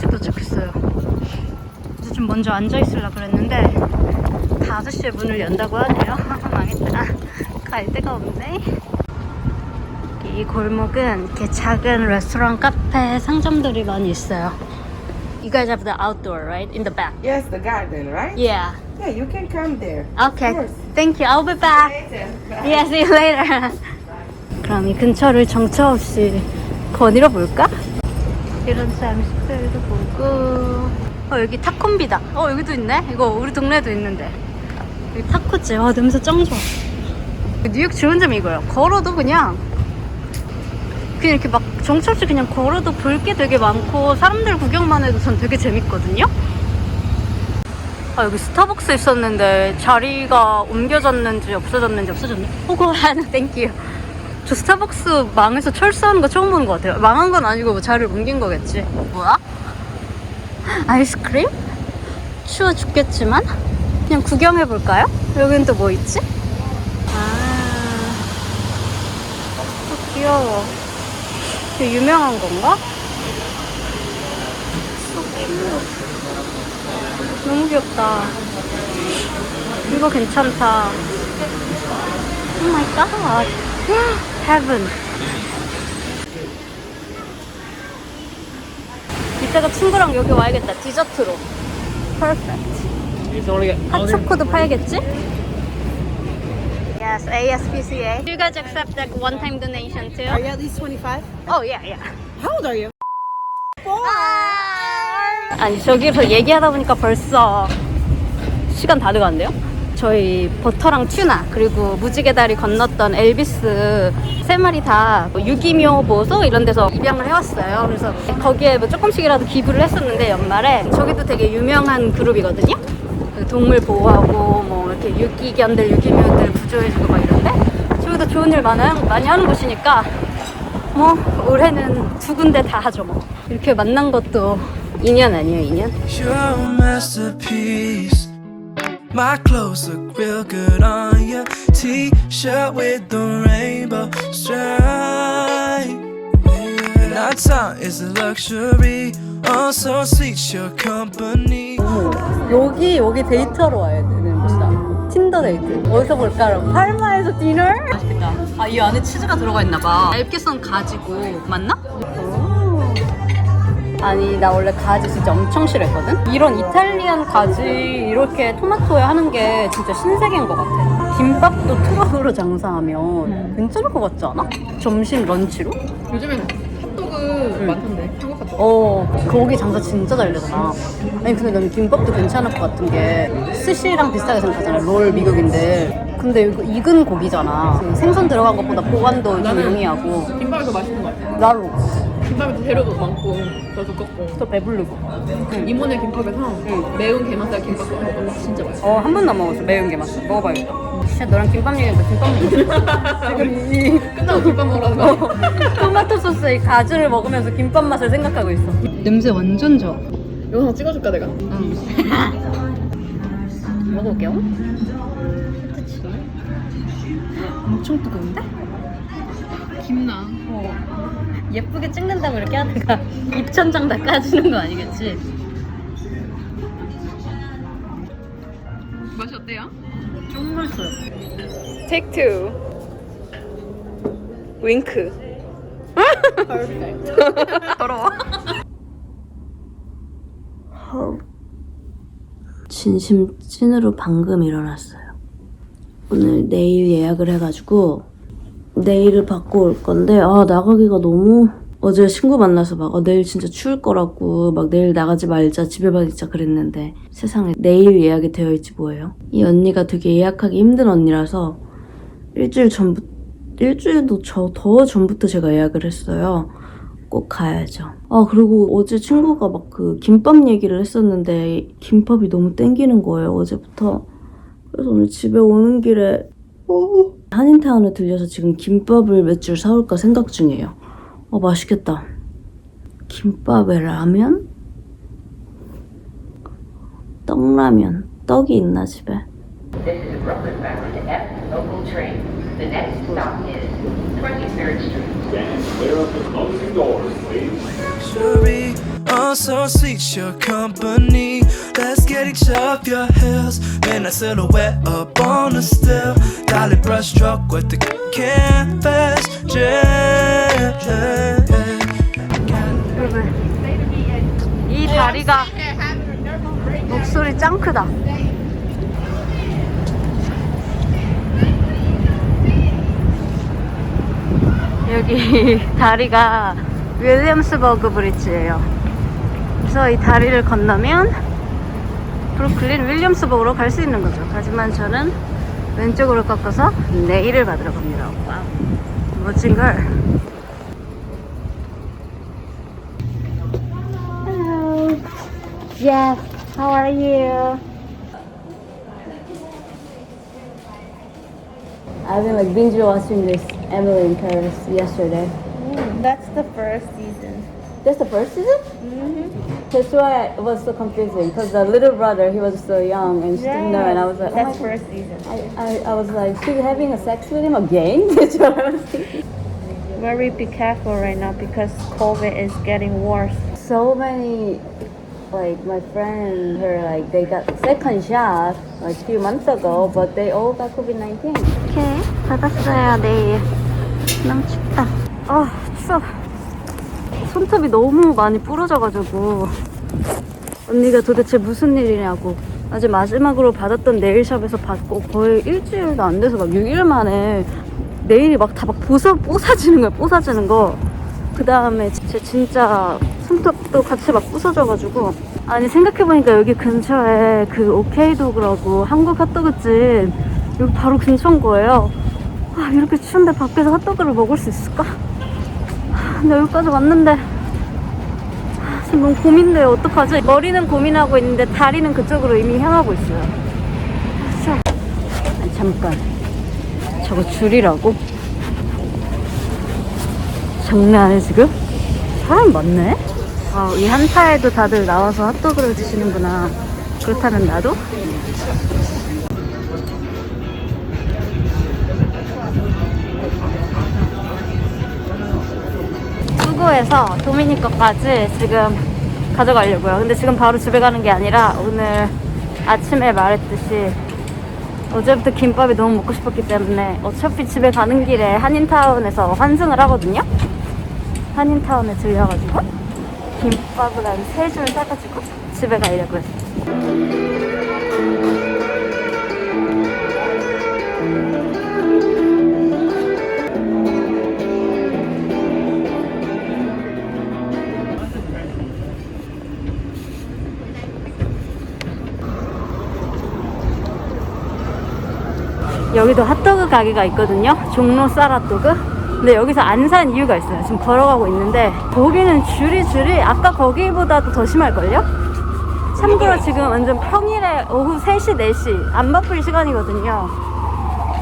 일찍 도착했어요. 그래서 좀 먼저 앉아있으려고 그랬는데 5시에 문을 연다고 하네요. 망했다. 갈 데가 없네. 이 골목은 이렇게 작은 레스토랑, 카페, 상점들이 많이 있어요. You guys have the outdoor, right? In the back. Yes, the garden, right? Yeah. Yeah, you can come there. Okay. Thank you. I'll be back. Yeah, see you later. 그럼 이 근처를 정처 없이 거닐어 볼까? 이런 잠시들도 보고. 어, 여기 타콤비다. 어, 여기도 있네? 이거 우리 동네에도 있는데. 여기 타코집. 와, 냄새 짱 좋아. 뉴욕 좋은 점이 이거예요. 걸어도 그냥 그냥 이렇게 막 정처 없이 그냥 걸어도 볼 게 되게 많고 사람들 구경만 해도 전 되게 재밌거든요. 아 여기 스타벅스 있었는데 자리가 옮겨졌는지 없어졌는지 없어졌네. 오고 땡큐. 저 스타벅스 망해서 철수하는 거 처음 보는 것 같아요. 망한 건 아니고 뭐 자리를 옮긴 거겠지. 뭐야? 아이스크림? 추워 죽겠지만 그냥 구경해 볼까요? 여긴 또뭐 있지? 아, 어, 귀여워. 되게 유명한 건가? 너무 귀엽다. 이거 괜찮다. Oh my god. Heaven. 이따가 친구랑 여기 와야겠다. 디저트로. Perfect. 핫초코도 팔겠지? Yes, ASPCA. Do you guys accept like one-time donation too? Are you at least 25? Oh yeah, yeah. How old are you? 아니 저기서 얘기하다 보니까 벌써 시간 다 돼가는데요? 저희 버터랑 튜나 그리고 무지개 다리 건넜던 엘비스 세 마리 다 유기묘 보소 이런 데서 입양을 해왔어요. 그래서 거기에 뭐 조금씩이라도 기부를 했었는데 연말에 저기도 되게 유명한 그룹이거든요. 그 동물 보호하고 뭐 이렇게 유기견들 유기묘들 구조해주고 막 이런데 저기도 좋은 일 많이, 많이 하는 곳이니까 뭐 올해는 두 군데 다 하죠 뭐 이렇게 만난 것도 인연 아니에요 인연? My clothes look real good on you. T-shirt with the rainbow stripe. And our time is a luxury. Oh, so sweet your company. 여기 여기 데이트하러 와야 되는 곳이다 틴더 데이트 어디서 볼까? 팔마에서 디너? 맛있겠다 아 이 안에 치즈가 들어가 있나 봐 얇게 썬 가지고 맞나? 아니 나 원래 가지 진짜 엄청 싫어했거든? 이런 이탈리안 가지 이렇게 토마토에 하는 게 진짜 신세계인 것 같아 김밥도 트럭으로 장사하면 괜찮을 것 같지 않아? 점심 런치로? 요즘엔 핫도그 많던데 한국 핫도그 어, 거기 장사 진짜 잘 되잖아. 아니, 근데 나는 김밥도 괜찮을 것 같은 게, 스시랑 비슷하게 생각하잖아. 롤 미국인데. 근데 이거 익은 고기잖아. 그 생선 들어간 것보다 보관도 좀 용이하고. 김밥이 더 맛있는 것 같아 나로. 김밥이 더 재료도 많고 더 두껍고 더 배부르고. 이모네 김밥에서 매운 게맛살 김밥 먹어 진짜 맛있어 어, 한 번도 안 먹었어. 매운 게 맛있어. 먹어봐야겠다. 진짜 너랑 김밥 얘기하니까 김밥 먹었어. 지금 이 끝나고 김밥 먹으라는 거 토마토 소스에 가지를 먹으면서 김밥 맛을 생각하고 있어. 냄새 완전 좋아. 영상 찍어줄까 내가? 먹어볼게요. 그치? 엄청 뜨거운데? 김나 예쁘게 찍는다고 이렇게 하다가 입천장 다 까지는 거 아니겠지? 맛이 어때요? 좀 맛있어요. 투 윙크 더러워. 진심 찐으로 방금 일어났어요. 오늘 내일 예약을 해가지고 내일을 받고 올 건데 아 나가기가 너무 어제 친구 만나서 막 아, 내일 진짜 추울 거라고 막 내일 나가지 말자 집에만 있자 그랬는데 세상에 내일 예약이 되어 있지 뭐예요. 이 언니가 되게 예약하기 힘든 언니라서 일주일 전부 일주일도 저 더 전부터 제가 예약을 했어요. 꼭 가야죠. 아 그리고 어제 친구가 막 그 김밥 얘기를 했었는데 김밥이 너무 땡기는 거예요 어제부터. 그래서 오늘 집에 오는 길에 어, 한인타운에 들려서 지금 김밥을 몇 줄 사올까 생각 중이에요. 어 맛있겠다. 김밥에 라면? 떡라면. 떡이 있나 집에? This is Brooklyn bound to F local train. The next stop is 23rd Street. Luxury. Oh, so sweet your company. Let's get each of your heels. Midnight silhouette up on the still. Dolly brush stroke with the canvas. Yeah. 이 다리가 목소리 짱 크다. 여기 다리가 윌리엄스버그 브릿지예요. 그래서 이 다리를 건너면 브루클린 윌리엄스버그로 갈 수 있는 거죠. 하지만 저는 왼쪽으로 꺾어서 내일을 받으러 갑니다. 와우. 멋진 걸. Hello. Yes. How are you? I've been like binge watching this Emily in Paris yesterday. That's the first season. That's the first season? Mm-hmm. That's why it was so confusing because the little brother he was so young and she didn't know, and I was like, oh my That's God. first season. I, I, I was like, she's having a sex with him again? That's what I was thinking. Very be careful right now because COVID is getting worse. So many, like my friends, her like they got second shot like a few months ago, but they all got COVID 19. 오케이 받았어요 내일. 너무 춥다. 아 추워. 손톱이 너무 많이 부러져가지고 언니가 도대체 무슨 일이냐고. 아직 마지막으로 받았던 네일샵에서 받고 거의 일주일도 안 돼서 막 6일 만에 네일이 막 다 막 보사, 뽀사지는 거야, 뽀사지는 거. 그 다음에 제 진짜 손톱도 같이 막 부서져가지고. 아니, 생각해보니까 여기 근처에 그 오케이도그라고 한국 핫도그집 여기 바로 근처인 거예요. 아, 이렇게 추운데 밖에서 핫도그를 먹을 수 있을까? 아, 근데 여기까지 왔는데 지금 너무 고민돼요. 어떡하지? 머리는 고민하고 있는데 다리는 그쪽으로 이미 향하고 있어요. 자, 아니, 잠깐. 저거 줄이라고? 장난 아니야, 지금? 사람 많네? 아, 이 한타에도 다들 나와서 핫도그를 드시는구나. 그렇다면 나도? 수고해서 도미니커까지 지금 가져가려고요. 근데 지금 바로 집에 가는 게 아니라 오늘 아침에 말했듯이 어제부터 김밥이 너무 먹고 싶었기 때문에 어차피 집에 가는 길에 한인타운에서 환승을 하거든요. 한인타운에 들려가지고 김밥을 한 세 줄 사가지고 집에 가려고요. 여기도 핫도그 가게가 있거든요. 종로 쌀핫도그. 근데 여기서 안 산 이유가 있어요. 지금 걸어가고 있는데 거기는 줄이 줄이 아까 거기보다도 더 심할걸요? 참고로 지금 완전 평일에 오후 3시, 4시 안 바쁠 시간이거든요.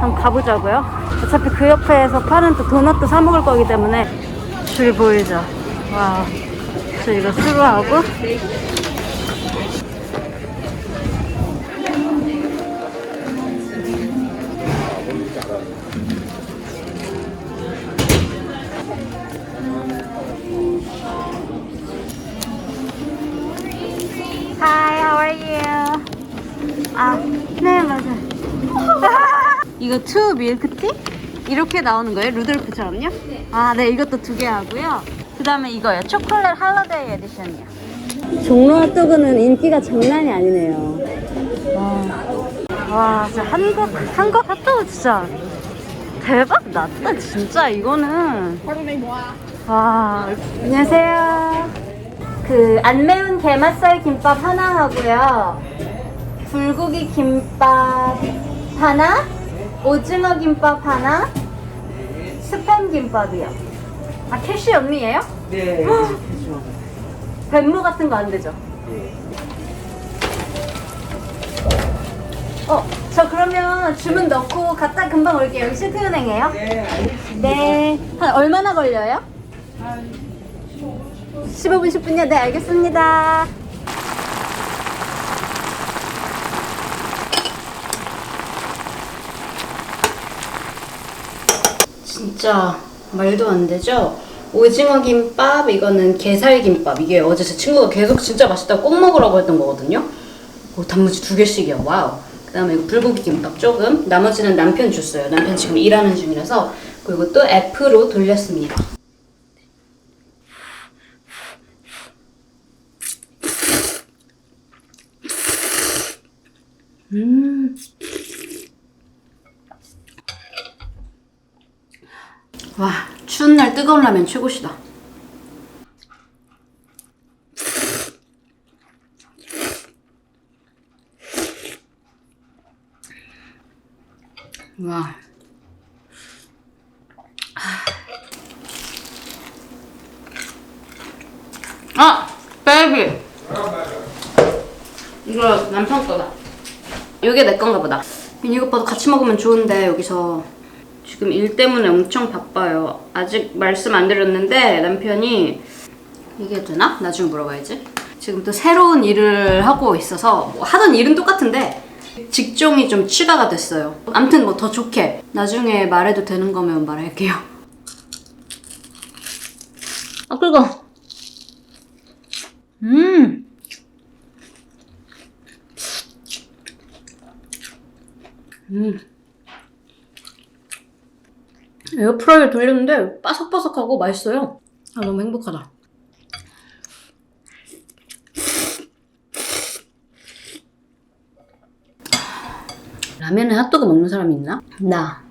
한번 가보자고요. 어차피 그 옆에서 파는 또 도넛도 사 먹을 거기 때문에 줄 보이죠? 와, 저 이거 수루하고 이거 투 밀크티? 이렇게 나오는 거예요? 루돌프처럼요? 아, 네, 이것도 두 개 하고요. 그 다음에 이거요. 초콜릿 할러데이 에디션이요. 종로 핫도그는 인기가 장난이 아니네요. 와, 와 진짜 한국, 한국 핫도그 진짜 대박 났다, 진짜. 이거는. 와, 안녕하세요. 그 안 매운 게맛살 김밥 하나 하고요. 불고기 김밥 하나, 오징어 김밥 하나, 스팸 김밥이요. 아 캐시 언니예요? 네. 뱀무 같은 거 안 되죠? 어, 저 그러면 주문 넣고 갔다 금방 올게요. 여기 시티은행이에요? 네, 알겠습니다. 네. 한 얼마나 걸려요? 15분, 10분이요? 네, 알겠습니다. 진짜 말도 안 되죠? 오징어 김밥, 이거는 게살 김밥. 이게 어제 제 친구가 계속 진짜 맛있다고 꼭 먹으라고 했던 거거든요. 오, 단무지 두 개씩이야. 와우. 그 다음에 이거 불고기 김밥 조금. 나머지는 남편 줬어요. 남편 지금 일하는 중이라서. 그리고 또 F로 돌렸습니다. 음. 와, 추운 날 뜨거운 라면 최고시다. 와. 아, 베이비. 이거 남편 거다. 이게 내 건가 보다. 미니 오빠도 같이 먹으면 좋은데 여기서 지금 일 때문에 엄청 바빠요. 아직 말씀 안 드렸는데 남편이 이게 되나? 나중에 물어봐야지. 지금 또 새로운 일을 하고 있어서 뭐 하던 일은 똑같은데 직종이 좀 추가가 됐어요. 아무튼 뭐 더 좋게 나중에 말해도 되는 거면 말할게요. 아 그거 음. 음. 에어프라이어 돌렸는데 바삭바삭하고 맛있어요. 아 너무 행복하다. 라면에 핫도그 먹는 사람이 있나? 나.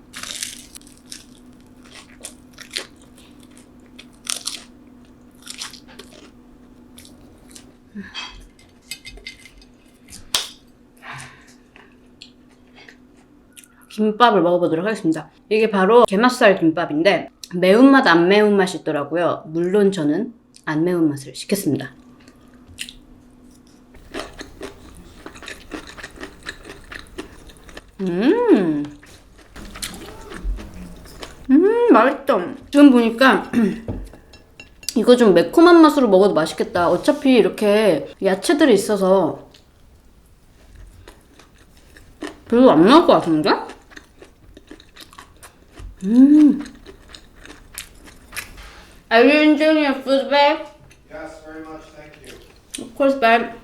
김밥을 먹어보도록 하겠습니다. 이게 바로 게맛살 김밥인데 매운맛 안 매운맛이 있더라고요. 물론 저는 안 매운맛을 시켰습니다. 음. 음, 맛있다. 지금 보니까 이거 좀 매콤한 맛으로 먹어도 맛있겠다. 어차피 이렇게 야채들이 있어서 별로 안 나올 것 같은데? 음. Are you enjoying your food, babe? Yes, very much. Thank you. Of course, babe.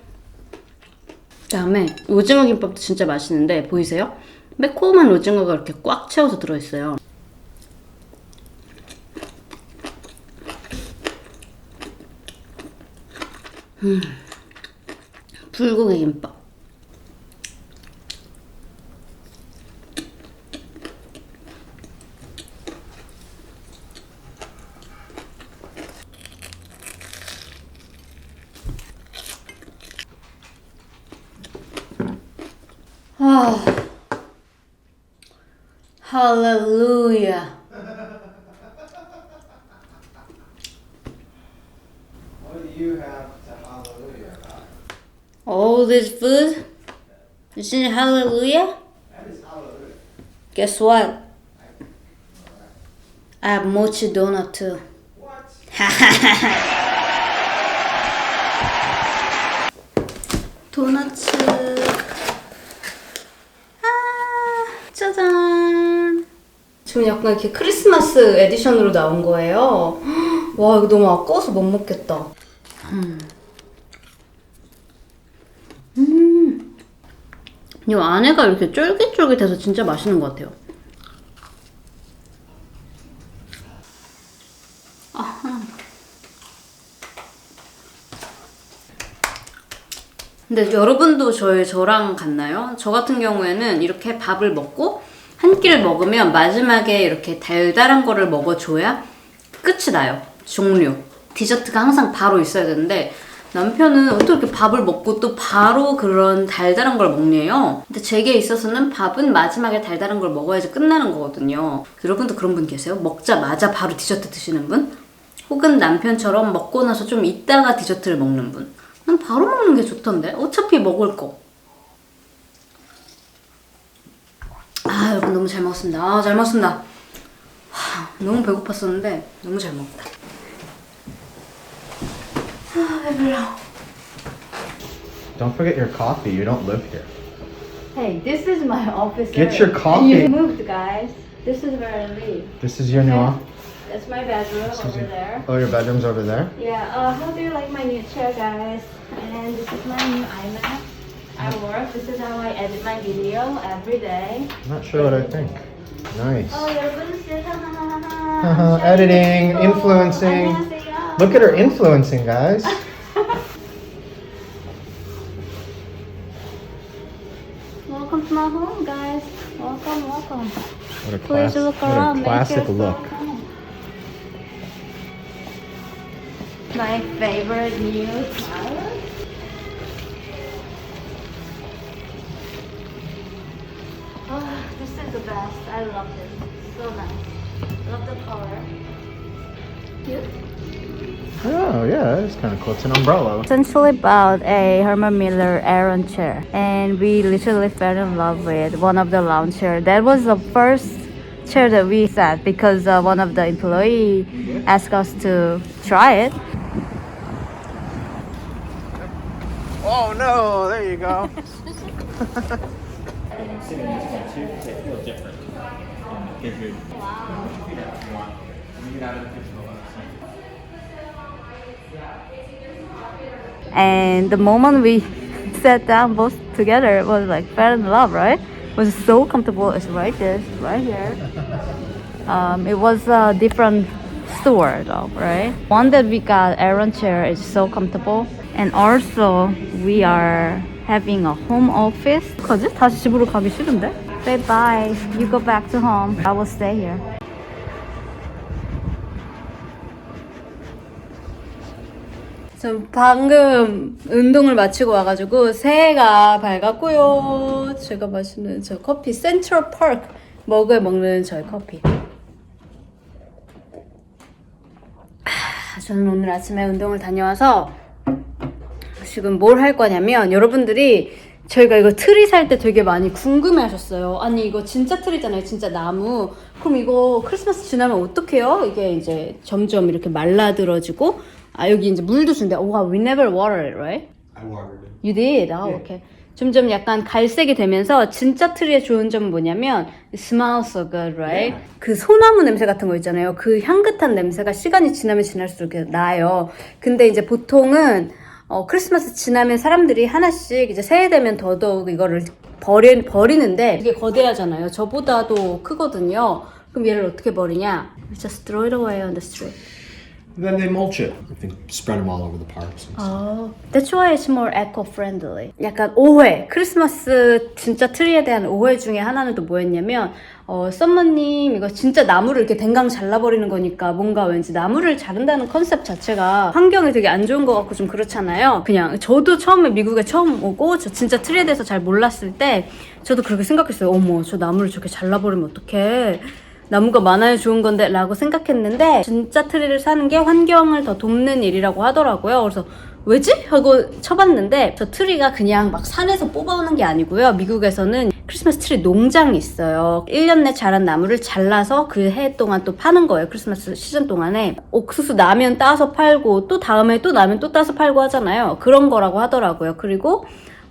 다음에 오징어 김밥도 진짜 맛있는데 보이세요? 매콤한 오징어가 이렇게 꽉 채워서 들어있어요. 음, 불고기 김밥. Oh, hallelujah. What do you have to hallelujah about? All this food? Isn't it hallelujah? That is hallelujah. Guess what? I have mochi donut too. What? Donuts. Uh, 짜잔. 지금 약간 이렇게 크리스마스 에디션으로 나온 거예요. 와, 이거 너무 아까워서 못 먹겠다. 음. 음. 이 안에가 이렇게 쫄깃쫄깃해서 진짜 맛있는 것 같아요. 근데 여러분도 저의 저랑 같나요? 저 같은 경우에는 이렇게 밥을 먹고 한 끼를 먹으면 마지막에 이렇게 달달한 거를 먹어줘야 끝이 나요. 종류. 디저트가 항상 바로 있어야 되는데 남편은 어떻게 밥을 먹고 또 바로 그런 달달한 걸 먹네요. 근데 제게 있어서는 밥은 마지막에 달달한 걸 먹어야지 끝나는 거거든요. 여러분도 그런 분 계세요? 먹자마자 바로 디저트 드시는 분? 혹은 남편처럼 먹고 나서 좀 있다가 디저트를 먹는 분? 난 바로 먹는 게 좋던데. 어차피 먹을 거. 아, 여러분 너무 잘 먹었습니다. 아, 잘 먹었습니다. 하, 너무 배고팠었는데 너무 잘 먹었다. 아, 배불러. Don't forget your coffee. You don't live here. Hey, this is my office. Get your coffee. You moved, guys. This is where I live. This is your new office. That's my bedroom over there. Oh, your bedroom's over there? Yeah, uh, how do you like my new chair, guys? And this is my new iMac. I work. This is how I edit my video every day. I'm not sure what I think. Nice. Oh, 여러분들, Uh-huh, editing, influencing. 안녕하세요. Look at her influencing, guys. Welcome to my home, guys. Welcome, welcome. What a, Please class, look what around. a make classic yourself look. My favorite new flower. Oh, ah, this is the best. I love it. So nice. Love the color. Cute. Oh, yeah, it's kind of cool. It's an umbrella. essentially bought a Herman Miller Aeron chair and we literally fell in love with one of the lounge chair. That was the first chair that we because uh, one of the employee asked us to try it. Oh, no, there you go. And the moment we sat down both together it was like fell in love, right? It was so comfortable. It's right there, right here. Um, it was a different store though, right? One that we got Aeron chair is so comfortable. And also we are having a home office. 어떡하지? 다시 집으로 가기 싫은데? Say bye. You go back to home. I will stay here. 저 방금 운동을 마치고 와가지고 새해가 밝았고요. 제가 마시는 저 커피 센트럴 파크 먹을 먹는 저의 커피. 아, 저는 오늘 아침에 운동을 다녀와서 지금 뭘 할 거냐면 여러분들이 저희가 이거 트리 살 때 되게 많이 궁금해 하셨어요. 아니 이거 진짜 트리잖아요. 진짜 나무. 그럼 이거 크리스마스 지나면 어떡해요? 이게 이제 점점 이렇게 말라들어지고 아 여기 이제 물도 준대. 와, we never water it, right? I watered it. You did? 아, 오케이. 점점 약간 갈색이 되면서 진짜 트리의 좋은 점은 뭐냐면 it smells so good, right? 그 소나무 냄새 같은 거 있잖아요. 그 향긋한 냄새가 시간이 지나면 지날수록 나요. 근데 이제 보통은 어, 크리스마스 지나면 사람들이 하나씩 이제 새해 되면 더더욱 이거를 버리, 버리는데 이게 거대하잖아요. 저보다도 크거든요. 그럼 얘를 어떻게 버리냐? We just throw it away on the street. Then they mulch it. I think spread them all over the parks. And stuff. 어, that's why it's more eco-friendly. 약간 오해. 크리스마스 진짜 트리에 대한 오해 중에 하나는 또 뭐였냐면, 어, 썸머님, 이거 진짜 나무를 이렇게 댕강 잘라버리는 거니까 뭔가 왠지 나무를 자른다는 컨셉 자체가 환경에 되게 안 좋은 것 같고 좀 그렇잖아요. 그냥 저도 처음에 미국에 처음 오고, 저 진짜 트리에 대해서 잘 몰랐을 때, 저도 그렇게 생각했어요. 어머, 저 나무를 저렇게 잘라버리면 어떡해. 나무가 많아야 좋은 건데 라고 생각했는데 진짜 트리를 사는 게 환경을 더 돕는 일이라고 하더라고요. 그래서 왜지? 하고 쳐봤는데 저 트리가 그냥 막 산에서 뽑아오는 게 아니고요. 미국에서는 크리스마스 트리 농장이 있어요. 1년 내 자란 나무를 잘라서 그 해 동안 또 파는 거예요. 크리스마스 시즌 동안에. 옥수수 나면 따서 팔고 또 다음에 또 나면 또 따서 팔고 하잖아요. 그런 거라고 하더라고요. 그리고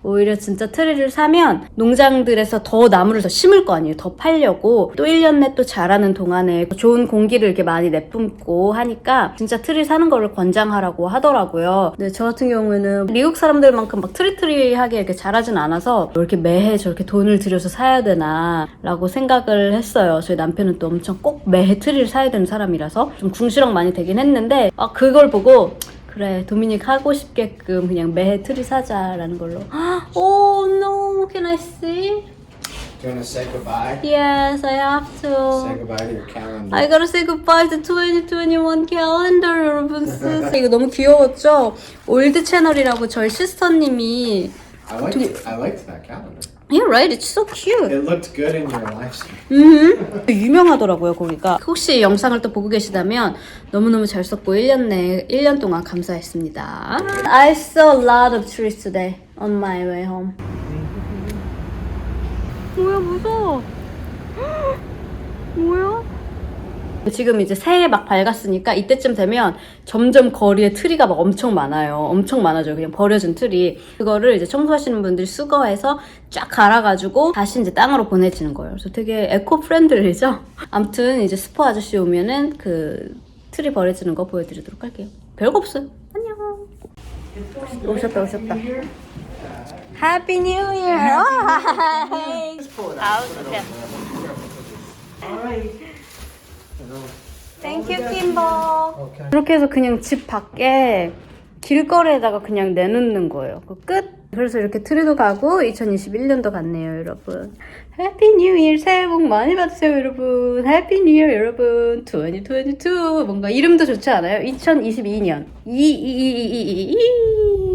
오히려 진짜 트리를 사면 농장들에서 더 나무를 더 심을 거 아니에요. 더 팔려고. 또 1년 내 또 자라는 동안에 좋은 공기를 이렇게 많이 내뿜고 하니까 진짜 트리 사는 거를 권장하라고 하더라고요. 근데 저 같은 경우에는 미국 사람들만큼 막 트리트리하게 이렇게 자라진 않아서 왜 이렇게 매해 저렇게 돈을 들여서 사야 되나 라고 생각을 했어요. 저희 남편은 또 엄청 꼭 매해 트리를 사야 되는 사람이라서 좀 궁시렁 많이 되긴 했는데 아 그걸 보고 그래 도미닉 하고 싶게끔 그냥 매해 트리 사자라는 걸로 Oh no can I see? Do you want to say goodbye? Yes I have Say to goodbye to your calendar. I gotta say goodbye to 2021 calendar 여러분 쓰 이거 너무 귀여웠죠? 올드 채널이라고 저희 시스터님이 I liked, I liked that calendar. Yeah right it's so cute It looked good in your lifestyle. 음, 유명하더라고요, 거기가. 혹시 영상을 또 보고 계시다면 너무너무 잘 썼고 1년 내 1년 동안 감사했습니다. I saw a lot of trees today on my way home. 뭐야, 무서워. 뭐야? 지금 이제 새해 막 밝았으니까 이때쯤 되면 점점 거리에 트리가 막 엄청 많아요. 엄청 많아져요. 그냥 버려진 트리. 그거를 이제 청소하시는 분들이 수거해서 쫙 갈아가지고 다시 이제 땅으로 보내지는 거예요. 그래서 되게 에코 프렌들리죠? 아무튼 이제 스포 아저씨 오면은 그 트리 버려지는 거 보여드리도록 할게요. 별거 없어요. 안녕. 오셨다, 오셨다. 해피 뉴 이어! 땡큐 kimbo. 그렇게 해서 그냥 집 밖에 길거리에다가 그냥 내놓는 거예요. 그 끝. 그래서 이렇게 트리도 가고 2021년도 갔네요, 여러분. 해피 뉴 이어 새해 복 많이 받으세요, 여러분. 해피 뉴 이어 여러분. 2022 뭔가 이름도 좋지 않아요? 2022년. 2 2 2 2 2 2